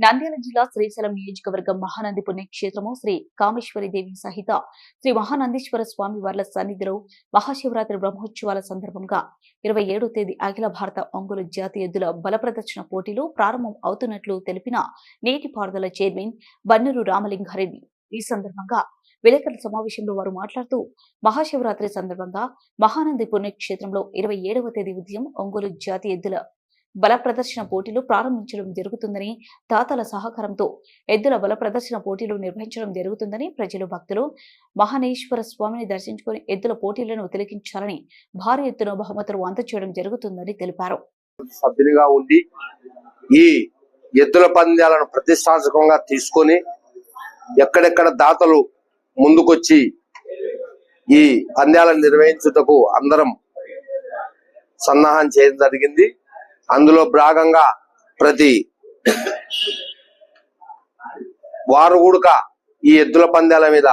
నంద్యాల జిల్లా శ్రీశైలం నియోజకవర్గం మహానంది పుణ్యక్షేత్రము శ్రీ కామేశ్వరి దేవి సహిత శ్రీ మహానందీశ్వర స్వామి వార్ల సన్నిధిలో మహాశివరాత్రి బ్రహ్మోత్సవాల సందర్భంగా ఇరవై ఏడో తేదీ అఖిల భారత ఒంగోలు జాతి ఎద్దుల బల ప్రదర్శన పోటీలు ప్రారంభం అవుతున్నట్లు తెలిపిన నీటిపారుదల చైర్మన్ బన్నూరు రామలింగారెడ్డి. ఈ సందర్భంగా విలేకరుల సమావేశంలో వారు మాట్లాడుతూ మహాశివరాత్రి సందర్భంగా మహానంది పుణ్యక్షేత్రంలో ఇరవై ఏడవ తేదీ ఉదయం ఒంగోలు జాతి ఎద్దుల బల ప్రదర్శన పోటీలు ప్రారంభించడం జరుగుతుందని దాతల సహకారంతో ఎద్దుల బల ప్రదర్శన పోటీలు నిర్వహించడం జరుగుతుందని ప్రజలు భక్తులు మహానేశ్వర స్వామిని దర్శించుకుని ఎద్దుల పోటీలను తిలకించాలని భారీ ఎత్తున బహుమతులు చేయడం జరుగుతుందని తెలిపారు. సభ్యునిగా ఉండి ఈ ఎద్దుల పంద్యాలను ప్రతిష్టాత్మకంగా తీసుకొని ఎక్కడెక్కడ దాతలు ముందుకొచ్చి ఈ పంద్యాలను నిర్వహించుటకు అందరం సన్నాహం చేయడం జరిగింది. అందులో భాగంగా ప్రతి వారు కూడక ఈ ఎద్దుల పందాల మీద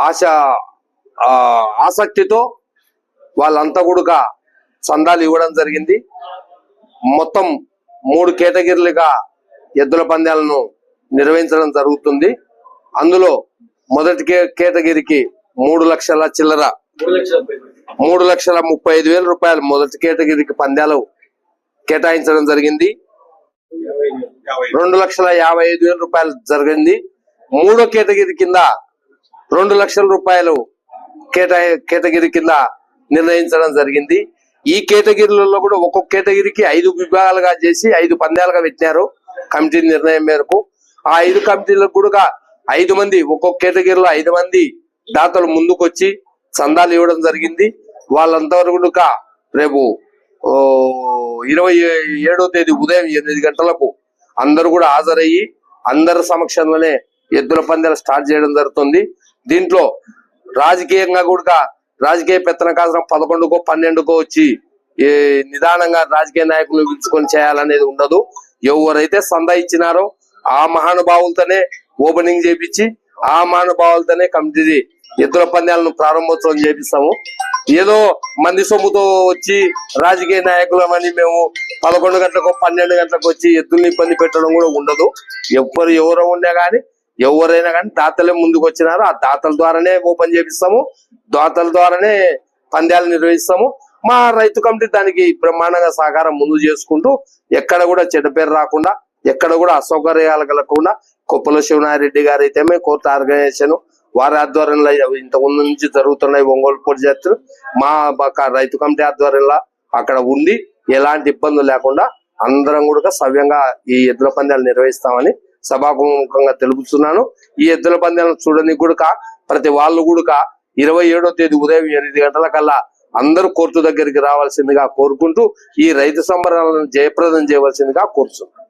ఆశ ఆసక్తితో వాళ్ళంతా కూడా చందాలు ఇవ్వడం జరిగింది. మొత్తం మూడు కేటగిరీలుగా ఎద్దుల పందాలను నిర్వహించడం జరుగుతుంది. అందులో మొదటి కే- కేటగిరీకి మూడు లక్షల చిల్లర మూడు లక్షల ముప్పై ఐదు వేల రూపాయలు మొదటి కేటగిరీకి పందాలు కేటాయించడం జరిగింది. రెండు లక్షల యాభై ఐదు వేల రూపాయలు జరిగింది. మూడో కేటగిరీ కింద రెండు లక్షల రూపాయలు కేటా కేటగిరీ కింద నిర్ణయించడం జరిగింది. ఈ కేటగిరీలలో కూడా ఒక్కొక్క కేటగిరీకి ఐదు విభాగాలుగా చేసి ఐదు పందాలుగా పెట్టినారు కమిటీ నిర్ణయం మేరకు. ఆ ఐదు కమిటీలకు కూడా ఐదు మంది ఒక్కొక్క కేటగిరీలో ఐదు మంది దాతలు ముందుకొచ్చి చందాలు ఇవ్వడం జరిగింది. వాళ్ళంతవరకు రేపు ఇరవై ఏడో తేదీ ఉదయం ఎనిమిది గంటలకు అందరూ కూడా హాజరయ్యి అందరి సమక్షంలోనే ఎద్దుల పందాలు స్టార్ట్ చేయడం జరుగుతుంది. దీంట్లో రాజకీయంగా కూడా రాజకీయ పెత్తన కాసం పదకొండుకో పన్నెండుకో వచ్చి నిదానంగా రాజకీయ నాయకులు పిలుచుకొని చేయాలనేది ఉండదు. ఎవరైతే సందా ఇచ్చినారో ఆ మహానుభావులతోనే ఓపెనింగ్ చేపించి ఆ మహానుభావులతోనే కమిటీ ఎద్దుల పందాలను ప్రారంభోత్సవం చేపిస్తాము. ఏదో మంది సొమ్ముతో వచ్చి రాజకీయ నాయకులమని మేము పదకొండు గంటలకు పన్నెండు గంటలకు వచ్చి ఎద్దుల్ని ఇబ్బంది పెట్టడం కూడా ఉండదు. ఎవరు ఎవరు ఉండే గాని ఎవరైనా కానీ దాతలే ముందుకు వచ్చినారు. ఆ దాతల ద్వారానే ఓపెన్ చేపిస్తాము. దాతల ద్వారానే పందాలు నిర్వహిస్తాము. మా రైతు కమిటీ దానికి బ్రహ్మాండంగా సహకారం ముందు చేసుకుంటూ ఎక్కడ కూడా చెడ్డ పేరు రాకుండా ఎక్కడ కూడా అసౌకర్యాలు కలగకుండా కొప్పల శివనారెడ్డి గారు అయితేమే కోర్టు ఆర్గనైజేషన్ వారి ఆధ్వర్యంలో ఇంతకు ముందు నుంచి జరుగుతున్నాయి ఒంగోలు పొడి జాతులు మా రైతు కమిటీ ఆధ్వర్యంలో అక్కడ ఉండి ఎలాంటి ఇబ్బందులు లేకుండా అందరం కూడా సవ్యంగా ఈ ఎద్దుల పందాలు నిర్వహిస్తామని సభాముఖంగా తెలుపుతున్నాను. ఈ ఎద్దుల పందాలను చూడని కూడా ప్రతి వాళ్ళు కూడా ఇరవై ఏడో తేదీ ఉదయం ఎనిమిది గంటల కల్లా అందరూ కోర్టు దగ్గరికి రావాల్సిందిగా కోరుకుంటూ ఈ రైతు సంబరాలను జయప్రదం చేయవలసిందిగా కోరుతున్నాను.